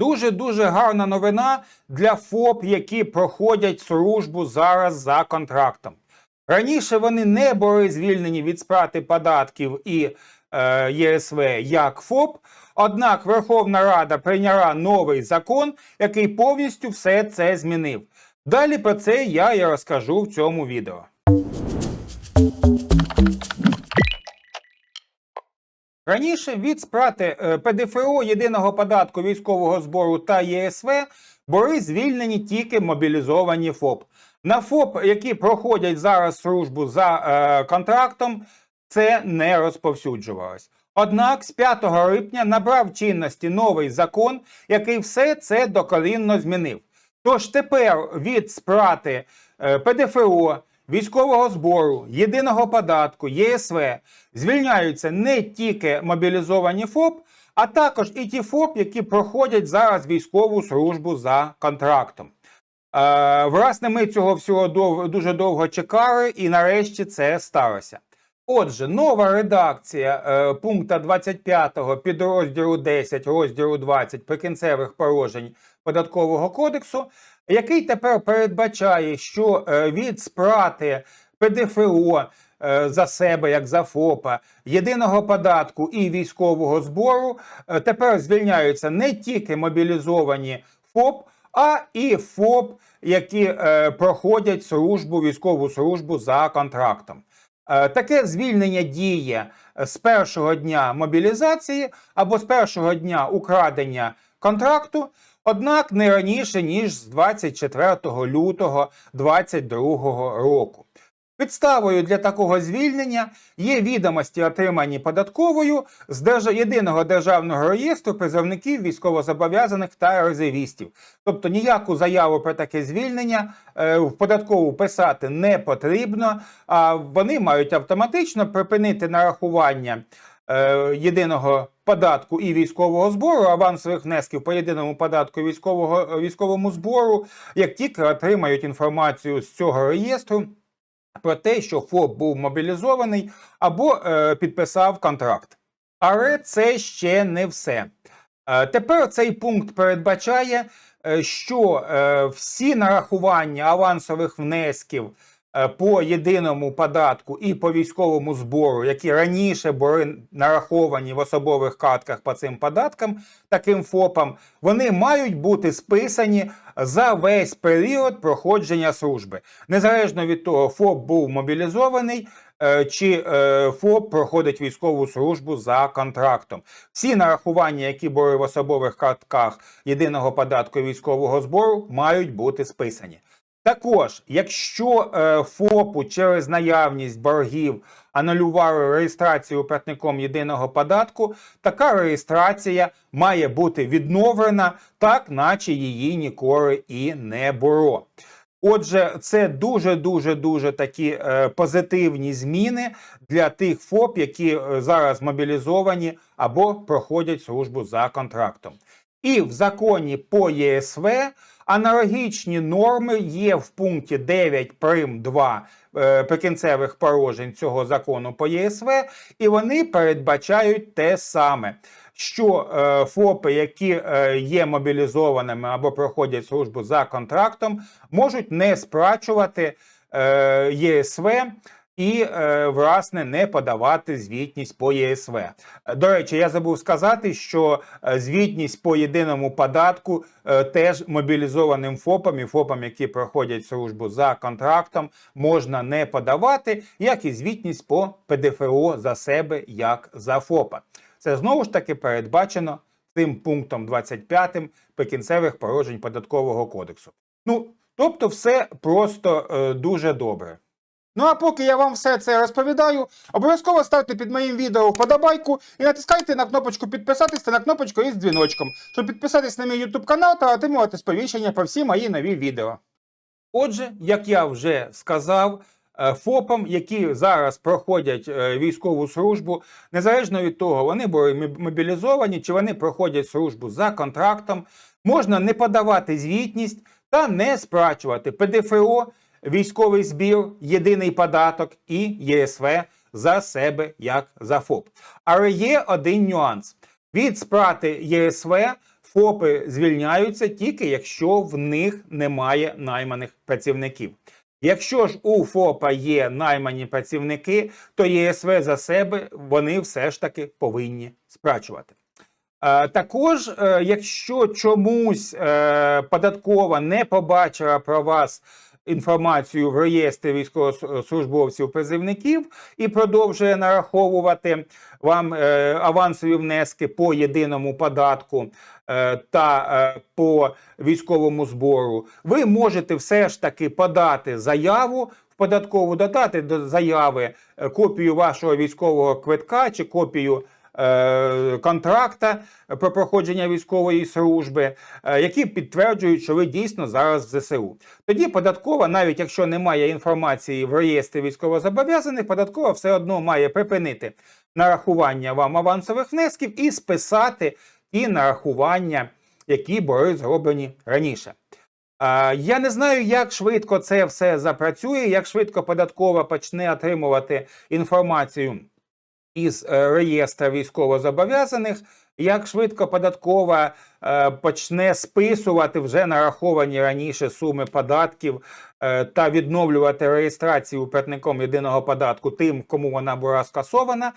Дуже дуже гарна новина для ФОП, які проходять службу зараз за контрактом. Раніше вони не були звільнені від сплати податків і е, ЄСВ як ФОП. Однак Верховна Рада прийняла новий закон, який повністю все це змінив. Далі про це я і розкажу в цьому відео. Раніше від сплати е, ПДФО, єдиного податку військового збору та ЄСВ були звільнені тільки мобілізовані ФОП. На ФОП, які проходять зараз службу за е, контрактом, це не розповсюджувалось. Однак з 5 липня набрав чинності новий закон, який все це докорінно змінив. Тож тепер від сплати е, ПДФО, військового збору, єдиного податку, ЄСВ звільняються не тільки мобілізовані ФОП, а також і ті ФОП, які проходять зараз військову службу за контрактом. Е, власне, ми цього всього дов- дуже довго чекали, і нарешті це сталося. Отже, нова редакція е, пункта 25 підрозділу 10 розділу 20 прикінцевих положень податкового кодексу, який тепер передбачає, що е, від сплати ПДФО е, за себе, як за ФОПа, єдиного податку і військового збору е, тепер звільняються не тільки мобілізовані ФОП, а і ФОП, які е, проходять службу, військову службу за контрактом. Е, Таке звільнення діє з першого дня мобілізації або з першого дня украдення контракту, однак не раніше ніж з 24 лютого 2022 року. Підставою для такого звільнення є відомості, отримані податковою з держ... єдиного державного реєстру призовників військовозобов'язаних та резервістів. Тобто ніяку заяву про таке звільнення е, в податкову писати не потрібно, а вони мають автоматично припинити нарахування єдиного податку і військового збору, авансових внесків по єдиному податку військового військовому збору, як тільки отримають інформацію з цього реєстру про те, що ФОП був мобілізований або е, підписав контракт. Але це ще не все. Е, тепер цей пункт передбачає, е, що е, всі нарахування авансових внесків е, по єдиному податку і по військовому збору, які раніше були нараховані в особових картках по цим податкам, таким ФОПам, вони мають бути списані за весь період проходження служби. Незалежно від того, ФОП був мобілізований. е, Чи е, ФОП проходить військову службу за контрактом? Всі нарахування, які були в особових картках єдиного податку військового збору, мають бути списані. Також, якщо е, ФОПу через наявність боргів анулювали реєстрацію платником єдиного податку, така реєстрація має бути відновлена, так наче її ніколи і не було. Отже, це дуже дуже дуже такі е, позитивні зміни для тих ФОП, які е, зараз мобілізовані або проходять службу за контрактом. І в законі по ЄСВ аналогічні норми є в пункті 9 прим 2 е, прикінцевих положень цього закону по ЄСВ, і вони передбачають те саме. Що е, ФОПи, які е, є мобілізованими або проходять службу за контрактом, можуть не сплачувати е, ЄСВ і, е, власне, не подавати звітність по ЄСВ. До речі, я забув сказати, що е, звітність по єдиному податку е, теж мобілізованим ФОПам і ФОПам, які проходять службу за контрактом, можна не подавати, як і звітність по ПДФО за себе, як за ФОПа. Це знову ж таки передбачено цим пунктом 25 прикінцевих положень податкового кодексу. Ну, тобто, все просто е, дуже добре. Ну а поки я вам все це розповідаю, обов'язково ставте під моїм відео вподобайку і натискайте на кнопочку підписатись та на кнопочку із дзвіночком, щоб підписатись на мій YouTube канал та отримувати сповіщення про всі мої нові відео. Отже, як я вже сказав, е, ФОПам, які зараз проходять е, військову службу, незалежно від того, вони були мобілізовані чи вони проходять службу за контрактом, можна не подавати звітність та не сплачувати ПДФО, військовий збір, єдиний податок і ЄСВ за себе як за ФОП. Але є один нюанс. Від сплати ЄСВ ФОПи звільняються тільки якщо в них немає найманих працівників. Якщо ж у ФОПа є наймані працівники, то ЄСВ за себе вони все ж таки повинні сплачувати. Е, Також, е, якщо чомусь е, податкова не побачила про вас інформацію в реєстрі військовослужбовців призивників і продовжує нараховувати вам е, авансові внески по єдиному податку е, та е, по військовому збору, ви можете все ж таки подати заяву податкову, додати до заяви копію вашого військового квитка чи копію контракта про проходження військової служби, е, які підтверджують, що ви дійсно зараз в ЗСУ. Тоді податкова, навіть якщо немає інформації в реєстрі військовозобов'язаних, податкова все одно має припинити нарахування вам авансових внесків і списати ті нарахування, які були зроблені раніше. Я не знаю, як швидко це все запрацює, як швидко податкова почне отримувати інформацію із е, реєстра військовозобов'язаних, як швидко податкова е, почне списувати вже нараховані раніше суми податків е, та відновлювати реєстрацію платником єдиного податку тим, кому вона була скасована.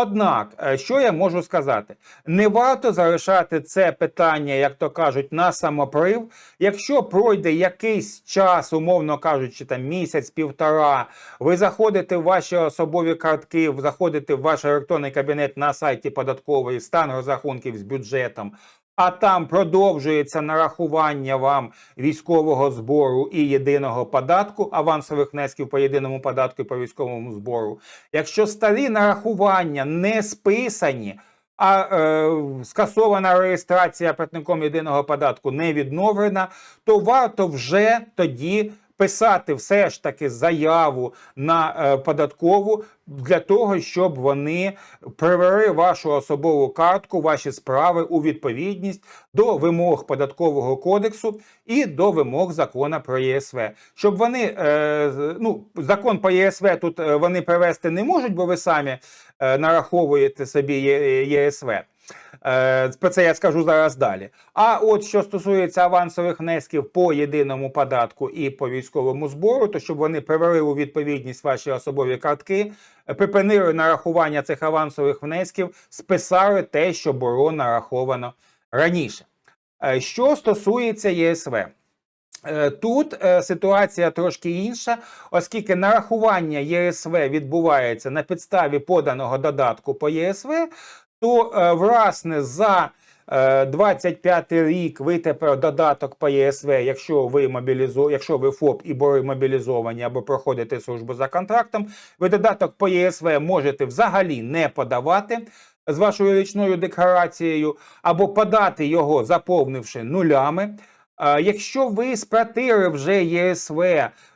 Однак, е, що я можу сказати, не варто залишати це питання, як то кажуть, на самоприв. Якщо пройде якийсь час, умовно кажучи, там місяць-півтора, ви заходите в ваші особові картки, заходите в ваш електронний кабінет на сайті податкової стан розрахунків з бюджетом. А там продовжується нарахування вам військового збору і єдиного податку, авансових внесків по єдиному податку і по військовому збору. Якщо старі нарахування не списані, а е, скасована реєстрація платником єдиного податку не відновлена, то варто вже тоді писати все ж таки заяву на е, податкову для того, щоб вони привели вашу особову картку, ваші справи у відповідність до вимог податкового кодексу і до вимог закону про ЄСВ. Щоб вони е, ну, закон по ЄСВ тут е, вони привести не можуть, бо ви самі нараховуєте собі ЄСВ. Е, Про це я скажу зараз далі. А от що стосується авансових внесків по єдиному податку і по військовому збору, то щоб вони привели у відповідність ваші особові картки, припинили нарахування цих авансових внесків, списали те, що було нараховано раніше. Е, Що стосується ЄСВ. Е, Тут ситуація трошки інша, оскільки нарахування ЄСВ відбувається на підставі поданого додатку по ЄСВ, то е, власне за е, 25 рік ви тепер додаток по ЄСВ, якщо ви мобілізу... якщо ви ФОП і були мобілізовані або проходите службу за контрактом, ви додаток по єСВ можете взагалі не подавати з вашою річною декларацією, або подати його, заповнивши нулями. Якщо ви сплатили вже ЄСВ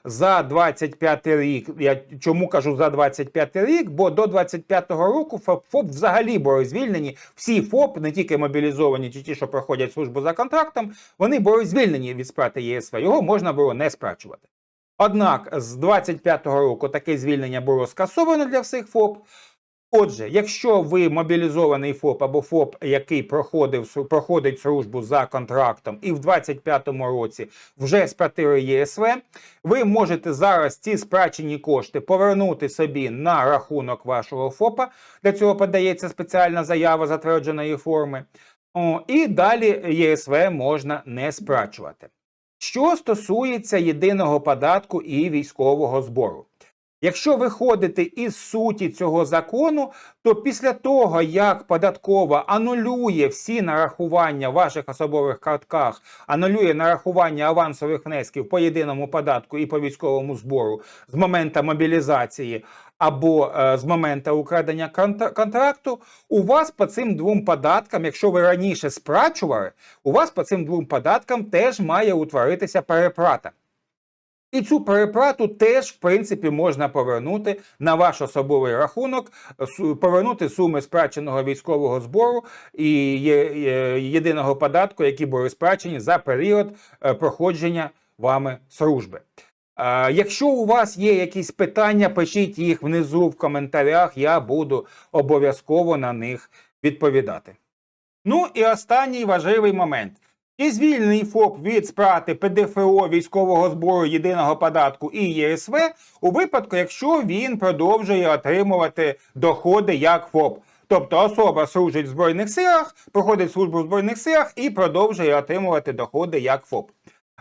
за 25 рік, я чому кажу за 25 рік, бо до 25-го року ФОП взагалі були звільнені. Всі ФОП, не тільки мобілізовані чи ті, що проходять службу за контрактом, вони були звільнені від сплати ЄСВ. Його можна було не сплачувати. Однак з 25-го року таке звільнення було скасовано для всіх ФОП. Отже, якщо ви мобілізований ФОП або ФОП, який проходив проходить службу за контрактом, і в 25-му році вже сплатили ЄСВ, ви можете зараз ці сплачені кошти повернути собі на рахунок вашого ФОПа. Для цього подається спеціальна заява затвердженої форми. О, і далі ЄСВ можна не сплачувати. Що стосується єдиного податку і військового збору. Якщо виходити із суті цього закону, то після того, як податкова анулює всі нарахування в ваших особових картках, анулює нарахування авансових внесків по єдиному податку і по військовому збору з моменту мобілізації або е, з моменту украдення контракту, у вас по цим двом податкам, якщо ви раніше сплачували, у вас по цим двом податкам теж має утворитися переплата. І цю переплату теж, в принципі, можна повернути на ваш особовий рахунок, повернути суми сплаченого військового збору і єдиного податку, які були сплачені за період е, проходження вами служби. Якщо у вас є якісь питання, пишіть їх внизу в коментарях, я буду обов'язково на них відповідати. Ну і останній важливий момент. Чи звільнений ФОП від сплати ПДФО військового збору єдиного податку і ЄСВ у випадку, якщо він продовжує отримувати доходи як ФОП. Тобто особа служить в Збройних силах, проходить службу в Збройних силах і продовжує отримувати доходи як ФОП.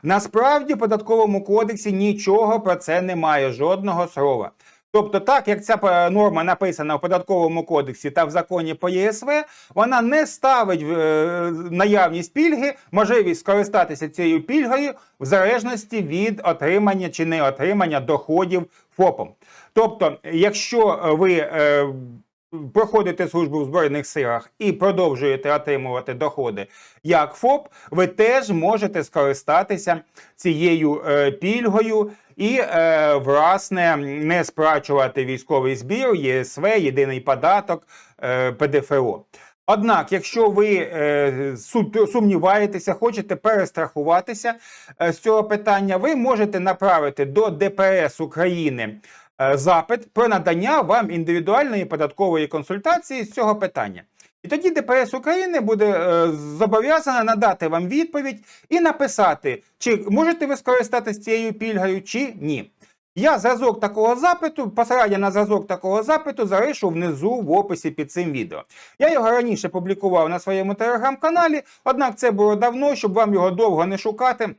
Насправді в податковому кодексі нічого про це немає, жодного слова. Тобто, так як ця е, норма написана в податковому кодексі та в законі по ЄСВ, вона не ставить е, наявність пільги, можливість скористатися цією пільгою в залежності від отримання чи не отримання доходів ФОПом. Тобто, якщо ви е, проходите службу в Збройних силах і продовжуєте отримувати доходи як ФОП, ви теж можете скористатися цією е, пільгою і, е, власне, не сплачувати військовий збір, ЄСВ, єдиний податок, е, ПДФО. Однак, якщо ви е, сумніваєтеся, хочете перестрахуватися е, з цього питання, ви можете направити до ДПС України запит про надання вам індивідуальної податкової консультації з цього питання. І тоді ДПС України буде е, зобов'язана надати вам відповідь і написати, чи можете ви скористатися цією пільгою, чи ні. Я зразок такого запиту, посилання на зразок такого запиту залишу внизу в описі під цим відео. Я його раніше публікував на своєму телеграм-каналі, однак це було давно, щоб вам його довго не шукати.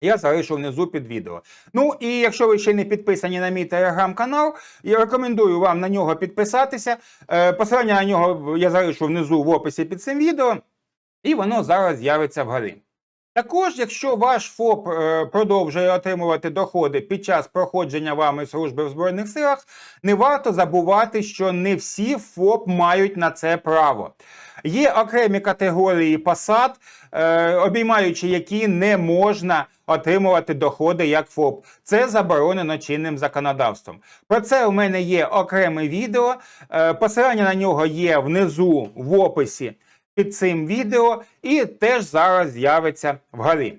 Я залишу внизу під відео. Ну і якщо ви ще не підписані на мій телеграм-канал, я рекомендую вам на нього підписатися. Е, Посилання на нього я залишу внизу в описі під цим відео, і воно зараз з'явиться вгорі. Також, якщо ваш ФОП е, продовжує отримувати доходи під час проходження вами служби в Збройних силах, не варто забувати, що не всі ФОП мають на це право. Є окремі категорії посад, е, обіймаючи які не можна отримувати доходи як ФОП. Це заборонено чинним законодавством. Про це у мене є окреме відео. Е, посилання на нього є внизу в описі під цим відео і теж зараз з'явиться вгорі.